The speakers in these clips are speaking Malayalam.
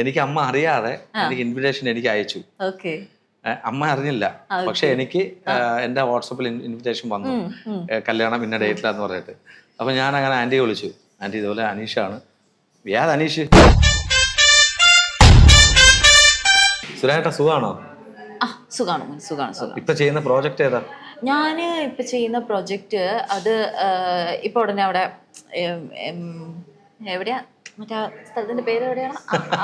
എനിക്ക് അമ്മ അറിയാതെ എനിക്ക് ഇൻവിറ്റേഷൻ എനിക്ക് അയച്ചു. അമ്മ അറിഞ്ഞില്ല. പക്ഷെ എനിക്ക് എന്റെ വാട്സപ്പിൽ ഇൻവിറ്റേഷൻ വന്നു. കല്യാണം ഇന്ന ഡേറ്റിലാന്ന് പറഞ്ഞിട്ട്. അപ്പൊ ഞാൻ അങ്ങനെ ആന്റിയെ വിളിച്ചു. ആന്റി ഇതുപോലെ അനീഷാണ്. ഏത് അനീഷ്? സുരേട്ട സുഖാണോ? സുഖാണ് സുഖാണ് സുഖം ഇപ്പൊ ചെയ്യുന്ന പ്രോജക്റ്റ് ഏതാ? ഞാൻ ഇപ്പൊ ചെയ്യുന്ന പ്രോജക്റ്റ് അത് ഇപ്പൊ ഉടനെ അവിടെ എവിടെയാ? മറ്റേ സ്ഥലത്തിന്റെ പേര് എവിടെയാണ്?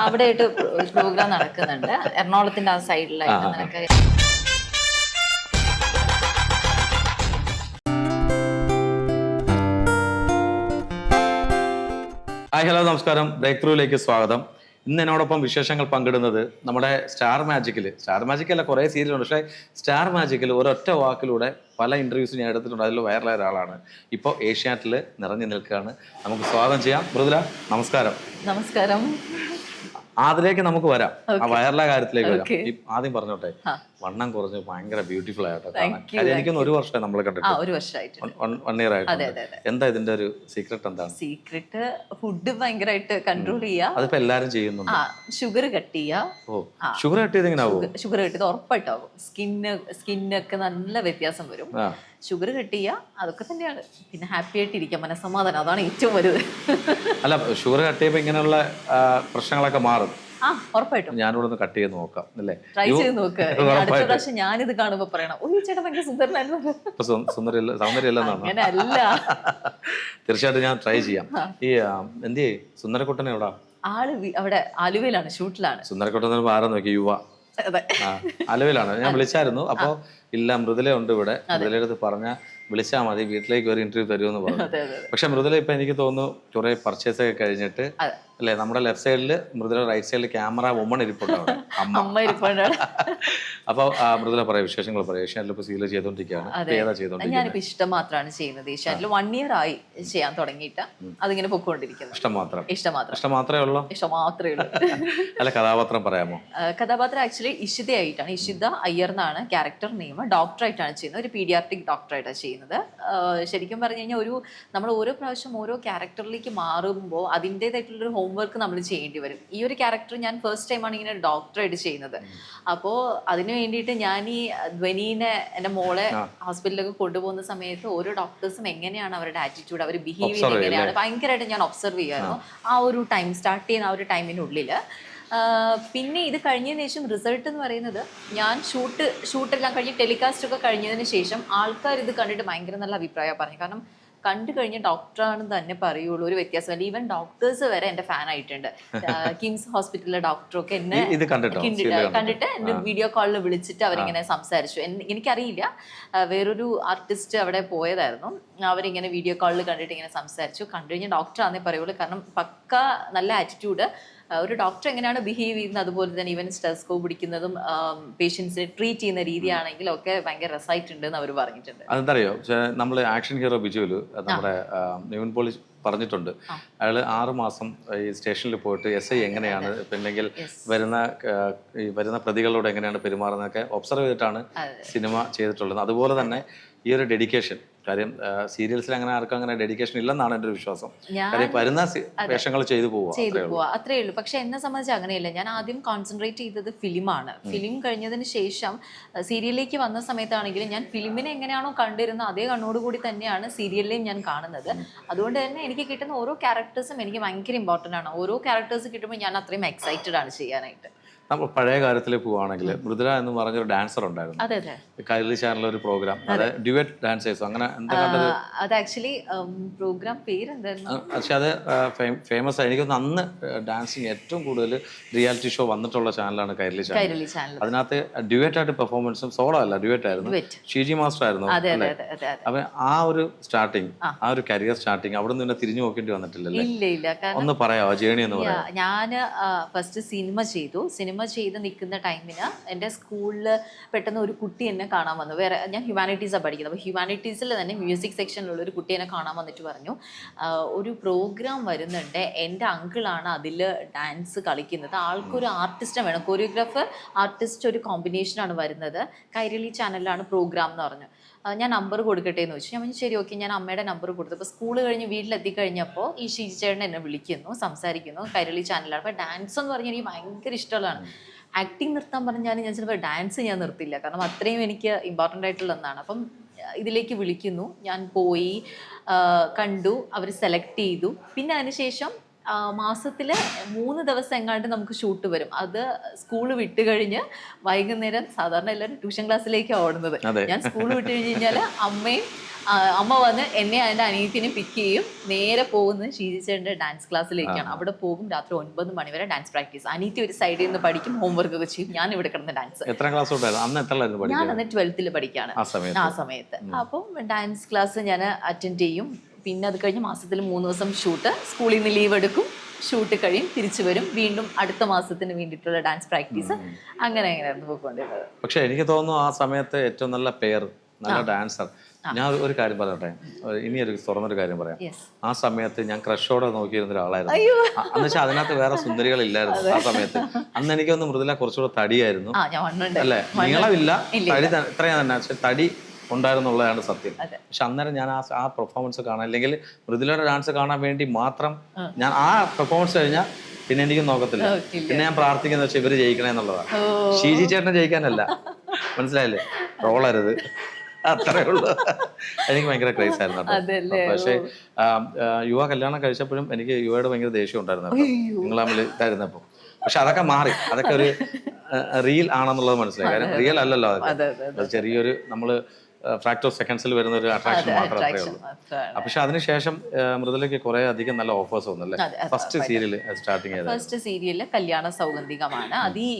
അവിടെ ആയിട്ട് പ്രോഗ്രാം നടക്കുന്നുണ്ട്. എറണാകുളത്തിന്റെ ആ സൈഡിലായിട്ട് നടക്ക ഹായ് ഹലോ നമസ്കാരം. ബ്രേക്ക് ത്രൂയിലേക്ക് സ്വാഗതം. ഇന്ന് എന്നോടൊപ്പം വിശേഷങ്ങൾ പങ്കിടുന്നത് നമ്മുടെ സ്റ്റാർ മാജിക്കിൽ സ്റ്റാർ മാജിക്കല്ല കുറേ സീരിയലുണ്ട്. പക്ഷേ സ്റ്റാർ മാജിക്കിൽ ഒരൊറ്റ വാക്കിലൂടെ പല ഇന്റർവ്യൂസ് ഞാൻ എടുത്തിട്ടുണ്ട്. അതിൽ വൈറലായ ഒരാളാണ്. ഇപ്പോൾ ഏഷ്യാനെറ്റിൽ നിറഞ്ഞു നിൽക്കുകയാണ്. നമുക്ക് സ്വാഗതം ചെയ്യാം. മൃദുല നമസ്കാരം. നമസ്കാരം. അതിലേക്ക് നമുക്ക് വരാം. ആ വൈറലായ കാര്യത്തിലേക്ക് വരാം. ആദ്യം പറഞ്ഞോട്ടെ. വണ്ണം കുറഞ്ഞ് ഭയങ്കര ബ്യൂട്ടിഫുൾ ആയിട്ടോ എനിക്കൊന്ന് ഒരു വർഷമായി നമ്മൾ ആ കണ്ടിട്ട് ഒരു വർഷമായിട്ട് വൺ ഇയർ ആയിട്ട് എന്താ ഇതിന്റെ ഒരു സീക്രട്ട് എന്താണ്? സീക്രട്ട് ഫുഡ് ഭയങ്കരമായിട്ട് കൺട്രോൾ ചെയ്യുക അതിപ്പോ എല്ലാരും ചെയ്യുന്നുണ്ട്? ഷുഗർ കട്ട് ചെയ്യുക ഷുഗർ കട്ട് ചെയ്ത് ഷുഗർ കട്ട് ഉറപ്പായിട്ടാവും. സ്കിന്ന് സ്കിന്നൊക്കെ നല്ല വ്യത്യാസം വരും. ഷുഗർ കട്ട് ചെയ്യുക അതൊക്കെ തന്നെയാണ്. പിന്നെ ഹാപ്പി ആയിട്ട് ഇരിക്കാം മനസ്സമാധാനം. അതാണ് ഏറ്റവും വലുത്. അല്ല ഷുഗർ കട്ട് ചെയ്യുമ്പോൾ ഇങ്ങനെയുള്ള പ്രശ്നങ്ങളൊക്കെ മാറും. ഉറപ്പായിട്ടും. ഞാനിവിടെ ഒന്ന് കട്ട് ചെയ്ത് നോക്കാം അല്ലേ? ട്രൈ ചെയ്ത് നോക്ക്. അടുത്ത. പ്രാവശ്യം ഞാനിത് കാണുമ്പോ പറയണം ഓ ചേട്ടൻ ഭയങ്കര സുന്ദരനായിരുന്നു. ഇപ്പൊ സു- സുന്ദരിയല്ല സൗന്ദര്യല്ലെന്നാണ് അങ്ങനെ അല്ല തീർച്ചയായിട്ടും ഞാൻ ട്രൈ ചെയ്യാം. ഈ എന്തേ സുന്ദരക്കുട്ടൻ എവിടാ? ആൾ അവിടെ ആലുവയിലാണ് ഷൂട്ടിലാണ്. സുന്ദരക്കുട്ടൻ ആരാ നോക്കി യുവ. അതെ. ആലുവയിലാണ്. ഞാൻ വിളിച്ചായിരുന്നു. അപ്പൊ ഇല്ല മൃദുല ഉണ്ട് ഇവിടെ. മൃദുലടുത്ത് പറഞ്ഞ വിളിച്ചാൽ മതി വീട്ടിലേക്ക് ഒരു ഇന്റർവ്യൂ തരുമെന്ന് പറഞ്ഞു. പക്ഷെ മൃദുല ഇപ്പൊ എനിക്ക് തോന്നുന്നു കുറെ പർച്ചേസ് ഒക്കെ കഴിഞ്ഞിട്ട്. അല്ലേ? നമ്മുടെ ലെഫ്റ്റ് സൈഡിൽ മൃദുല റൈറ്റ് സൈഡിൽ ക്യാമറ വുമൺ ഇരിപ്പുണ്ട് അവിടെ അമ്മ. അമ്മ ഇരിപ്പുണ്ട് അപ്പൊ മൃദുല പറയാം വിശേഷങ്ങൾ പറയാം. ഏഷ്യാനിൽ ഇപ്പൊ സീല ചെയ്തോണ്ടിരിക്കുകയാണ് ഇപ്പൊ ഏതാ ഇഷ്ടം മാത്രമാണ് ചെയ്യുന്നത്. ഏഷ്യാനിൽ വൺ ഇയർ ആയി ചെയ്യാൻ തുടങ്ങിയിട്ട് അതിങ്ങനെ പൊക്കോണ്ടിരിക്കുന്നു. ഇഷ്ടം മാത്രം. ഇഷ്ടം മാത്രം. ഇഷ്ടം മാത്രമേ ഉള്ളൂ? ഇഷ്ടം മാത്രമേ ഉള്ളൂ. അല്ല കഥാപാത്രം പറയാമോ? കഥാപാത്രം ആക്ച്വലി ഇഷിതയായിട്ടാണ് ഇഷിത അയ്യർ എന്നാണ് ക്യാരക്ടർ നെയിം ഡോക്ടറായിട്ടാണ് ചെയ്യുന്നത്. ഒരു പീഡിയാട്രിക് ഡോക്ടറായിട്ടാണ് ചെയ്യുന്നത്. ശരിക്കും പറഞ്ഞു കഴിഞ്ഞാൽ ഒരു നമ്മൾ ഓരോ പ്രാവശ്യം ഓരോ ക്യാരക്ടറിലേക്ക് മാറുമ്പോൾ അതിന്റെതായിട്ടുള്ളൊരു ഹോംവർക്ക് നമ്മൾ ചെയ്യേണ്ടി വരും. ഈ ഒരു ക്യാരക്ടർ ഞാൻ ഫസ്റ്റ് ടൈമാണ് ഇങ്ങനെ ഡോക്ടറായിട്ട് ചെയ്യുന്നത്. അപ്പോൾ അതിന് വേണ്ടിയിട്ട് ഞാൻ ഈ ധ്വനീനെ എന്റെ മോളെ ഹോസ്പിറ്റലിലൊക്കെ കൊണ്ടുപോകുന്ന സമയത്ത് ഓരോ ഡോക്ടേഴ്സും എങ്ങനെയാണ് അവരുടെ ആറ്റിറ്റ്യൂഡ് അവർ ബിഹേവ് Observe ചെയ്യുന്നത് എങ്ങനെയാണ് ഭയങ്കരമായിട്ട് ഞാൻ ഒബ്സർവ് ചെയ്യുമായിരുന്നു ആ. ഒരു ടൈം സ്റ്റാർട്ട് ചെയ്യുന്ന ആ ഒരു ടൈമിനുള്ളിൽ പിന്നെ ഇത് കഴിഞ്ഞതിന് ശേഷം റിസൾട്ട് എന്ന് പറയുന്നത് ഞാൻ ഷൂട്ട് ഷൂട്ടെല്ലാം കഴിഞ്ഞ് ടെലികാസ്റ്റ് ഒക്കെ കഴിഞ്ഞതിന് ശേഷം ആൾക്കാർ ഇത് കണ്ടിട്ട് ഭയങ്കര നല്ല അഭിപ്രായമാണ് പറഞ്ഞു കാരണം കണ്ടു കഴിഞ്ഞ ഡോക്ടറാണ് തന്നെ പറയുള്ളൂ. ഒരു വ്യത്യാസമല്ല. ഈവൻ ഡോക്ടേഴ്സ് വരെ എന്റെ ഫാൻ ആയിട്ടുണ്ട്. കിംസ് ഹോസ്പിറ്റലിലെ ഡോക്ടറൊക്കെ എന്നെ കണ്ടിട്ടോ? എന്റെ വീഡിയോ കോളിൽ വിളിച്ചിട്ട് അവരിങ്ങനെ സംസാരിച്ചു. എനിക്കറിയില്ല. വേറൊരു ആർട്ടിസ്റ്റ് അവിടെ പോയതായിരുന്നു. അവരിങ്ങനെ വീഡിയോ കോളിൽ കണ്ടിട്ട് ഇങ്ങനെ സംസാരിച്ചു. കണ്ടു കഴിഞ്ഞ ഡോക്ടർ ആണെന്നേ പറയുള്ളൂ. കാരണം പക്ക നല്ല ആറ്റിറ്റ്യൂഡ് ഒരു ഡോക്ടർ എങ്ങനെയാണ് ബിഹേവ് ചെയ്യുന്നത്? അതുപോലെ തന്നെ ഈവൻ സ്റ്റെസ്കോ പിടിക്കുന്നതും പേഷ്യൻസിനെ ട്രീറ്റ് ചെയ്യുന്ന രീതിയാണെങ്കിലും ഒക്കെ ഭയങ്കര രസമായിട്ടുണ്ട് എന്ന് അവർ പറഞ്ഞിട്ടുണ്ട് അതെന്തറിയോ നമ്മൾ ആക്ഷൻ ഹീറോ ബിജുവിൽ നമ്മുടെ ആ, നിവിൻ പോളി പറഞ്ഞിട്ടുണ്ട്. അയാൾ ആറുമാസം ഈ സ്റ്റേഷനിൽ പോയിട്ട് എസ് ഐ എങ്ങനെയാണ് പിന്നെങ്കിൽ വരുന്ന ഈ വരുന്ന പ്രതികളോട് എങ്ങനെയാണ് പെരുമാറുന്നതൊക്കെ ഒബ്സർവ് ചെയ്തിട്ടാണ് സിനിമ ചെയ്തിട്ടുള്ളത്. അതുപോലെ തന്നെ ഈ ഒരു ഡെഡിക്കേഷൻ കാര്യം സീരിയൽസിൽ അങ്ങനെ ആർക്കും അങ്ങനെ ഡെഡിക്കേഷൻ ഇല്ലെന്നാണ് എന്റെ ഒരു വിശ്വാസം. കാര്യം വരുന്ന വേഷങ്ങൾ ചെയ്തു പോവുക അത്രേ ഉള്ളൂ. പക്ഷെ എന്നെ സംബന്ധിച്ച് അങ്ങനെയല്ല. ഞാൻ ആദ്യം കോൺസെൻട്രേറ്റ് ചെയ്തത് ഫിലിമാണ്. ഫിലിം കഴിഞ്ഞതിന് ശേഷം സീരിയലിലേക്ക് വന്ന സമയത്താണെങ്കിലും ഞാൻ ഫിലിമിനെ എങ്ങനെയാണോ കണ്ടിരുന്നത് അതേ കണ്ണോടുകൂടി തന്നെയാണ് സീരിയലിലെയും ഞാൻ കാണുന്നത്. അതുകൊണ്ട് തന്നെ എനിക്ക് കിട്ടുന്ന ഓരോ ക്യാരക്ടേഴ്സും എനിക്ക് ഭയങ്കര ഇമ്പോർട്ടന്റ് ആണ്. ഓരോ ക്യാരക്ടേഴ്സ് കിട്ടുമ്പോൾ ഞാൻ അത്രയും എക്സൈറ്റഡ് ആണ് ചെയ്യാനായിട്ട്. നമ്മൾ പഴയ കാര്യത്തിൽ പോവുകയാണെങ്കിൽ മൃദുല എന്ന് പറഞ്ഞൊരു ഡാൻസർ ഉണ്ടായിരുന്നു. കൈരളി ചാനലിൽ ഒരു പ്രോഗ്രാം അത്. ഡ്യുവറ്റ് ഡാൻസേഴ്സ് അങ്ങനെ അത് ആക്ച്വലി പ്രോഗ്രാം പേര് പക്ഷെ അത് ഫേമസ് ആയി. എനിക്കൊന്ന് അന്ന് ഡാൻസിങ് ഏറ്റവും കൂടുതൽ റിയാലിറ്റി ഷോ വന്നിട്ടുള്ള ചാനലാണ് കൈരളി ചാനൽ. അതിനകത്ത് ഡ്യുവറ്റ് ആയിട്ട് പെർഫോമൻസും സോളോ അല്ല ഡ്യുവറ്റ് ആയിരുന്നു. ഷീജി മാസ്റ്റർ ആയിരുന്നു അപ്പൊ ആ ഒരു സ്റ്റാർട്ടിങ് ആ. ഒരു കരിയർ സ്റ്റാർട്ടിങ് അവിടെ നിന്ന് തിരിഞ്ഞു നോക്കേണ്ടി വന്നിട്ടില്ലല്ലേ? ഒന്ന് പറയാമോ ജേണി എന്ന് പറയാം ഞാൻ ഫസ്റ്റ് സിനിമ ചെയ്തു. സിനിമ ചെയ്ത് നിൽക്കുന്ന ടൈമിന് എന്റെ സ്കൂളിൽ പെട്ടെന്ന് ഒരു കുട്ടി എന്നെ കാണാൻ വന്നു. വേറെ ഞാൻ ഹ്യൂമാനിറ്റീസാണ് പഠിക്കുന്നത്. അപ്പോൾ ഹ്യൂമാനിറ്റീസിൽ തന്നെ മ്യൂസിക് സെക്ഷനിലുള്ള ഒരു കുട്ടി എന്നെ കാണാൻ വന്നിട്ട് പറഞ്ഞു ഒരു പ്രോഗ്രാം വരുന്നുണ്ട്. എന്റെ അങ്കിളാണ് അതിൽ ഡാൻസ് കളിക്കുന്നത്. ആൾക്കൊരു ആർട്ടിസ്റ്റിനെ വേണം. കൊറിയോഗ്രാഫർ ആർട്ടിസ്റ്റ് ഒരു കോമ്പിനേഷനാണ് വരുന്നത്. കൈരളി ചാനലിലാണ് പ്രോഗ്രാം എന്ന് പറഞ്ഞു. ഞാൻ നമ്പർ കൊടുക്കട്ടെ എന്ന് ചോദിച്ചു ഞാൻ പറഞ്ഞു ശരി ഓക്കെ ഞാൻ അമ്മയുടെ നമ്പർ കൊടുത്തു. അപ്പോൾ സ്കൂൾ കഴിഞ്ഞ് വീട്ടിലെത്തി കഴിഞ്ഞപ്പോൾ ഈ ഷീജി ചേട്ടൻ എന്നെ വിളിക്കുന്നു സംസാരിക്കുന്നു കൈരളി ചാനലാണ് അപ്പോൾ ഡാൻസ് എന്ന് പറഞ്ഞാൽ എനിക്ക് ഭയങ്കര ഇഷ്ടമുള്ളതാണ്. ആക്ടിങ് നിർത്താൻ പറഞ്ഞാൽ ഞാൻ ചിലപ്പോൾ ഡാൻസ് ഞാൻ നിർത്തില്ല. കാരണം അത്രയും എനിക്ക് ഇമ്പോർട്ടന്റ് ആയിട്ടുള്ള ഒന്നാണ്. അപ്പം ഇതിലേക്ക് വിളിക്കുന്നു. ഞാൻ പോയി കണ്ടു അവർ സെലക്ട് ചെയ്തു. പിന്നെ അതിനുശേഷം മാസത്തിൽ മൂന്ന് ദിവസം എങ്ങാണ്ട് നമുക്ക് ഷൂട്ട് വരും. അത് സ്കൂൾ വിട്ട് കഴിഞ്ഞ് വൈകുന്നേരം സാധാരണ എല്ലാവരും ട്യൂഷൻ ക്ലാസ്സിലേക്കാണ് ഓടുന്നത്. ഞാൻ സ്കൂൾ വിട്ട് കഴിഞ്ഞ് കഴിഞ്ഞാൽ അമ്മയും അമ്മ വന്ന് എന്നെ അതിന്റെ അനിയത്തിനെ പിക്ക് ചെയ്യും. നേരെ പോകുന്നത് ഷീജിച്ചേന്റെ ഡാൻസ് ക്ലാസ്സിലേക്കാണ്. അവിടെ പോകും രാത്രി ഒൻപത് മണി വരെ ഡാൻസ് പ്രാക്ടീസ്. അനിയത്തി ഒരു സൈഡിൽ നിന്ന് പഠിക്കും ഹോംവർക്ക് ഒക്കെ ചെയ്യും. ഞാൻ ഇവിടെ കിടന്ന് ഡാൻസ്. എത്ര ക്ലാസ് ഞാൻ അന്ന് ട്വൽത്തിൽ പഠിക്കുകയാണ് ആ സമയത്ത്. അപ്പം ഡാൻസ് ക്ലാസ് ഞാൻ അറ്റൻഡ് ചെയ്യും. പിന്നെ അത് കഴിഞ്ഞ് മാസത്തിൽ മൂന്ന് ദിവസം ഷൂട്ട് സ്കൂളിൽ നിന്ന് ലീവ് എടുക്കും. ഷൂട്ട് കഴിയും. തിരിച്ചു വരും. വീണ്ടും അടുത്ത മാസത്തിന് വേണ്ടിയിട്ടുള്ള ഡാൻസ് പ്രാക്ടീസ് അങ്ങനെ അങ്ങനെയായിരുന്നു പോയിക്കൊണ്ടിരുന്നത്. പക്ഷെ എനിക്ക് തോന്നുന്നു ആ സമയത്ത് ഏറ്റവും നല്ല പേർ നല്ല ഡാൻസർ ഞാൻ ഒരു- കാര്യം പറയട്ടെ? ഇനി ഒരു തുറന്നൊരു കാര്യം പറയാം. ആ സമയത്ത് ഞാൻ ക്രഷോടെ നോക്കിയിരുന്ന ഒരാളായിരുന്നു. അ- എന്ന് വെച്ചാൽ അതിനകത്ത് വേറെ സുന്ദരികൾ ഇല്ലായിരുന്നു ആ സമയത്ത്. അന്ന് എനിക്കൊന്ന് മൃദുല കുറച്ചുകൂടെ തടിയായിരുന്നു. അല്ലേ? നീളമില്ല. തടി ഇത്രയും തന്നെ. പക്ഷെ തടി ഉണ്ടായിരുന്നുള്ളതാണ് സത്യം. പക്ഷെ അന്നേരം ഞാൻ ആ ആ പെർഫോമൻസ് കാണാൻ അല്ലെങ്കിൽ മൃദുലയുടെ ഡാൻസ് കാണാൻ വേണ്ടി മാത്രം ഞാൻ ആ പെർഫോമൻസ് കഴിഞ്ഞാൽ പിന്നെ എനിക്ക് നോക്കത്തില്ല. പിന്നെ ഞാൻ പ്രാർത്ഥിക്കുന്നത് വെച്ചാൽ ഇവർ ജയിക്കണേ എന്നുള്ളതാണ്. ഷീജി ചേട്ടനെ ജയിക്കാനല്ല. മനസ്സിലായില്ലേ? റോളരുത് അത്രേ ഉള്ളൂ. എനിക്ക് ഭയങ്കര ക്രൈസ് ആയിരുന്നു? പക്ഷേ യുവ കല്യാണം കഴിച്ചപ്പോഴും എനിക്ക് യുവയുടെ ഭയങ്കര ദേഷ്യം ഉണ്ടായിരുന്നു. നിങ്ങൾ തമ്മിൽ ഇതായിരുന്നപ്പോ. പക്ഷെ അതൊക്കെ മാറി. അതൊക്കെ ഒരു റിയൽ ആണെന്നുള്ളത് മനസ്സിലായി. കാരണം റിയൽ അല്ലല്ലോ അതെ അതൊക്കെ ചെറിയൊരു നമ്മൾ ഫ്രാക്ടർ സെക്കൻഡ്സിൽ വരുന്ന ഒരു അട്രാക്ഷൻ മാത്രമേ ഉള്ളൂ. പക്ഷെ അതിനുശേഷം മൃദുലയ്ക്ക് കുറെ അധികം നല്ല ഓഫേഴ്സ് വന്നല്ലേ? ഫസ്റ്റ് സീരിയൽ സ്റ്റാർട്ടിങ് ചെയ്തത് ഫസ്റ്റ് സീരിയൽ കല്യാണ സൗഗന്ധികമാണ്. അത് ഈ